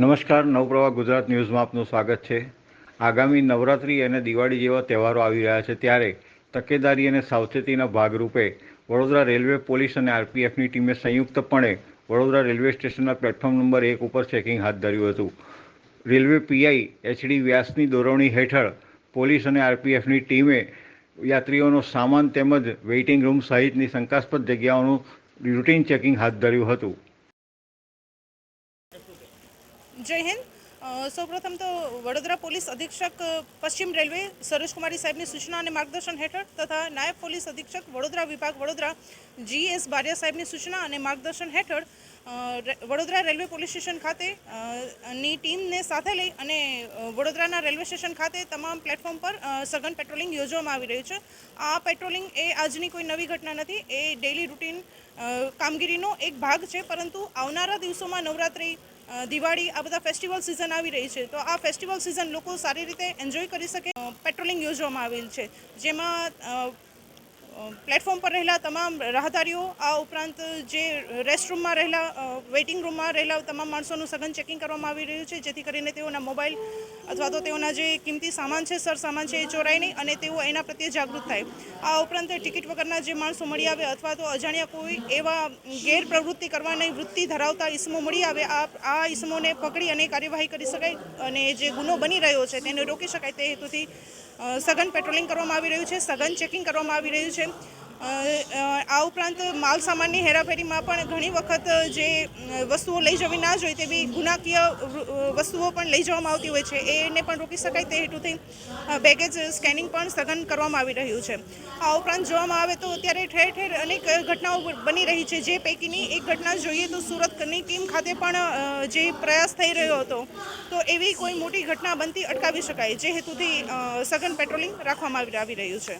નમસ્કાર, નવપ્રવાહ ગુજરાત ન્યૂઝમાં આપનું સ્વાગત છે. આગામી નવરાત્રી અને દિવાળી જેવા તહેવારો આવી રહ્યા છે ત્યારે તકેદારી અને સાવચેતીના ભાગરૂપે વડોદરા રેલવે પોલીસ અને આરપીએફની ટીમે સંયુક્તપણે વડોદરા રેલવે સ્ટેશનના પ્લેટફોર્મ નંબર એક ઉપર ચેકિંગ હાથ ધર્યું હતું. રેલવે પીઆઈ એચડી વ્યાસની દોરવણી હેઠળ પોલીસ અને આરપીએફની ટીમે યાત્રીઓનો સામાન તેમજ વેઇટિંગ રૂમ સહિતની શંકાસ્પદ જગ્યાઓનું રૂટીન ચેકિંગ હાથ ધર્યું હતું. જય હિન્દ. સૌપ્રથમ તો વડોદરા પોલીસ અધિક્ષક પશ્ચિમ રેલવે સરોજકુમારી સાહેબની સૂચના અને માર્ગદર્શન હેઠળ તથા નાયબ પોલીસ અધિક્ષક વડોદરા વિભાગ વડોદરા જી એસ બારિયા સાહેબની સૂચના અને માર્ગદર્શન હેઠળ વડોદરા રેલવે પોલીસ સ્ટેશન ખાતે ની ટીમને સાથે લઈ અને વડોદરાના રેલવે સ્ટેશન ખાતે તમામ પ્લેટફોર્મ પર સઘન પેટ્રોલિંગ યોજવામાં આવી રહ્યું છે. આ પેટ્રોલિંગ એ આજની કોઈ નવી ઘટના નથી, એ ડેઇલી રૂટીન કામગીરીનો એક ભાગ છે, પરંતુ આવનારા દિવસોમાં નવરાત્રિ દિવાળી આ બધા ફેસ્ટિવલ સિઝન આવી રહી છે. તો આ ફેસ્ટિવલ સિઝન લોકો સારી રીતે એન્જોય કરી શકે. પેટ્રોલિંગ યોજવામાં આવેલ છે. જેમાં પ્લેટફોર્મ પર રહેલા તમામ રાહદારીઓ, આ ઉપરાંત જે રેસ્ટરૂમમાં રહેલા વેઇટિંગ રૂમમાં રહેલા તમામ માણસોનું સઘન ચેકિંગ કરવામાં આવી રહ્યું છે, જેથી કરીને તેઓના મોબાઈલ અથવા તો તેઓના જે કિંમતી સામાન છે સર સામાન છે, એ ચોરાય નહીં અને તેઓ એના પ્રત્યે જાગૃત થાય. આ ઉપરાંત ટિકિટ વગરના જે માણસો મળી આવે અથવા તો અજાણ્યા કોઈ એવા ગેરપ્રવૃત્તિ કરવાની વૃત્તિ ધરાવતા ઈસમો મળી આવે, આ આ ઈસમોને પકડી અને કાર્યવાહી કરી શકાય અને જે ગુનો બની રહ્યો છે, તેને રોકી શકાય તે હેતુથી સઘન પેટ્રોલિંગ કરવામાં આવી રહ્યું છે સઘન ચેકિંગ કરવામાં આવી રહ્યું છે. આ ઉપરાંત માલ સામાનની હેરાફેરીમાં પણ ઘણી વખત જે વસ્તુઓ લઈ જવી ના જોઈએ તેવી ગુનાકીય વસ્તુઓ પણ લઈ જવામાં આવતી હોય છે. એને પણ રોકી શકાય તે હેતુથી બેગેજ સ્કેનિંગ પણ સઘન કરવામાં આવી રહ્યું છે. આ ઉપરાંત જોવામાં આવે તો અત્યારે ઠેર ઠેર અનેક ઘટનાઓ બની રહી છે. જે પૈકીની એક ઘટના જોઈએ તો સુરતની ટીમ ખાતે પણ જે પ્રયાસ થઈ રહ્યો હતો, તો એવી કોઈ મોટી ઘટના બનતી અટકાવી શકાય, જે હેતુથી સઘન પેટ્રોલિંગ રાખવામાં આવી રહ્યું છે.